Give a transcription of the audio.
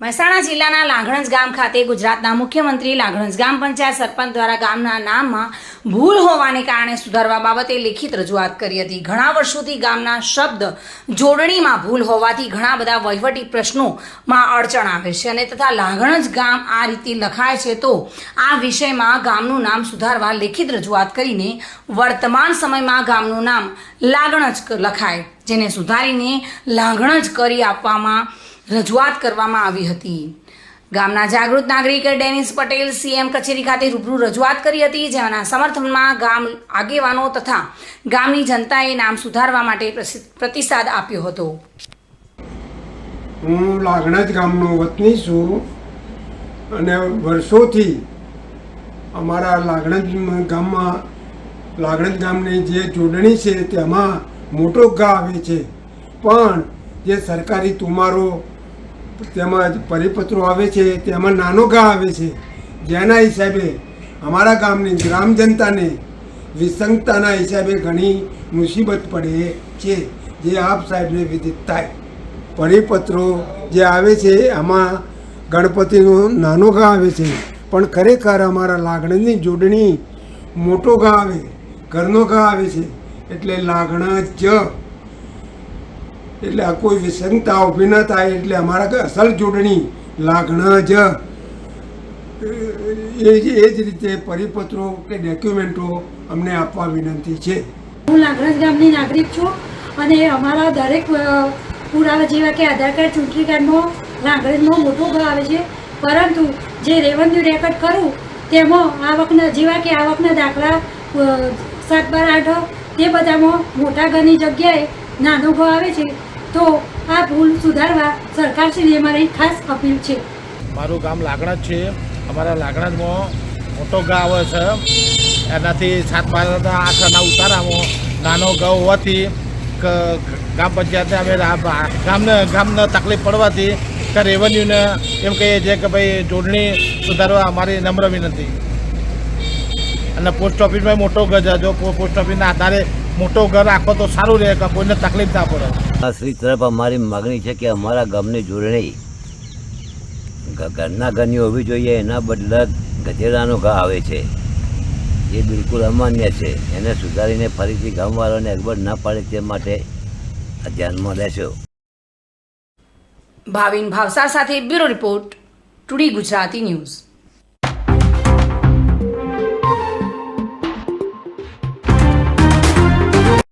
મહેસાણા જિલ્લાના લાંઘણજ ગામ ખાતે ગુજરાતના મુખ્યમંત્રી લાંઘણજ ગામ પંચાયત સરપંચ દ્વારા ગામના નામમાં ભૂલ હોવાને કારણે સુધારવા બાબતે લેખિત રજૂઆત કરી હતી. ઘણા વર્ષોથી ગામના શબ્દ જોડણીમાં ભૂલ હોવાથી ઘણા બધા વહીવટી પ્રશ્નોમાં અડચણ આવે છે અને તથા લાંઘણજ ગામ આ રીતે લખાય છે તો આ વિષયમાં ગામનું નામ સુધારવા લેખિત રજૂઆત કરીને વર્તમાન સમયમાં ગામનું નામ લાગણજ લખાય, જેને સુધારીને લાગણજ કરી આપવામાં રજૂઆત કરવામાં આવી હતી. ગામના જાગૃત નાગરિકે ડેનિસ પટેલ સીએમ કચેરી ખાતે રૂબરૂ રજૂઆત કરી હતી, જેના સમર્થનમાં ગામ આગેવાનો તથા ગામની જનતાએ નામ સુધારવા માટે પ્રતિસાદ આપ્યો હતો. હું લાગણજ ગામનો વતની છું અને વર્ષોથી અમારા લાગણજ ગામમાં, લાગણજ ગામની જે જોડણી છે તેમાં મોટો ગા આવે છે. પણ જે સરકારી તુમારો તેમજ પરિપત્રો આવે છે, તેમાં નાનો ઘા આવે છે. જેના હિસાબે અમારા ગામની ગ્રામ જનતાને વિસંગતાના હિસાબે ઘણી મુસીબત પડે છે, જે આપ સાહેબને વિદિત થાય. પરિપત્રો જે આવે છે એમાં ગણપતિનો નાનો ઘા આવે છે, પણ ખરેખર અમારા લાગણની જોડણી મોટો ઘા આવે, ઘરનો ઘા આવે છે, એટલે લાગણા જ એટલે આ કોઈ વિસંગતા ઊભી ન થાય, એટલે અમારા અસલ જોડણી લાગણ જ. એ જ એ જ રીતે પરિપત્રો કે ડોક્યુમેન્ટો અમને આપવા વિનંતી છે. હું લાગણજ ગામની નાગરિક છું અને અમારા દરેક પુરાવા જેવા કે આધાર કાર્ડ, ચૂંટણી કાર્ડમાં લાગણજનો મોટો ભાવ આવે છે. પરંતુ જે રેવન્યુ રેકોર્ડ કરું, તેમાં આવકના, જેવા કે આવકના દાખલા સાત બાર આઠ, તે બધામાં મોટા ઘરની જગ્યાએ નાનો ભાવ આવે છે, તો આ ભૂલ સુધારવા સરકારશ્રીએ મારી ખાસ અપીલ છે. મારું ગામ લાગણજ છે. અમારા લાગણામાં મોટો ગા આવે છે. એનાથી સાત બારના આઠના ઉતારામાં નાનો ઘઉં હોવાથી ગામ પંચાયતને અમે ગામને ગામને તકલીફ પડવાથી કે રેવન્યુને એમ કહીએ છીએ કે ભાઈ જોડણી સુધારવા અમારી નમ્ર વિનંતી. અને પોસ્ટ ઓફિસમાં મોટો ગજ હજો જો પોસ્ટ ઓફિસના આધારે મોટો ઘર રાખો તો સારું રહે કે કોઈને તકલીફ ના પડે. આ શ્રી તરફ અમારી માગણી છે કે અમારા ગામની જોડણી ઘરના ઘરની હોવી જોઈએ એના બદલે ગધેડાનો ઘા આવે છે. એ બિલકુલ અમાન્ય છે. એને સુધારીને ફરીથી ગામવાળાને અગવડ ના પડે તે માટે ધ્યાનમાં લેશો. ભાવિન ભાવસાર સાથે bureau report today Gujarati news.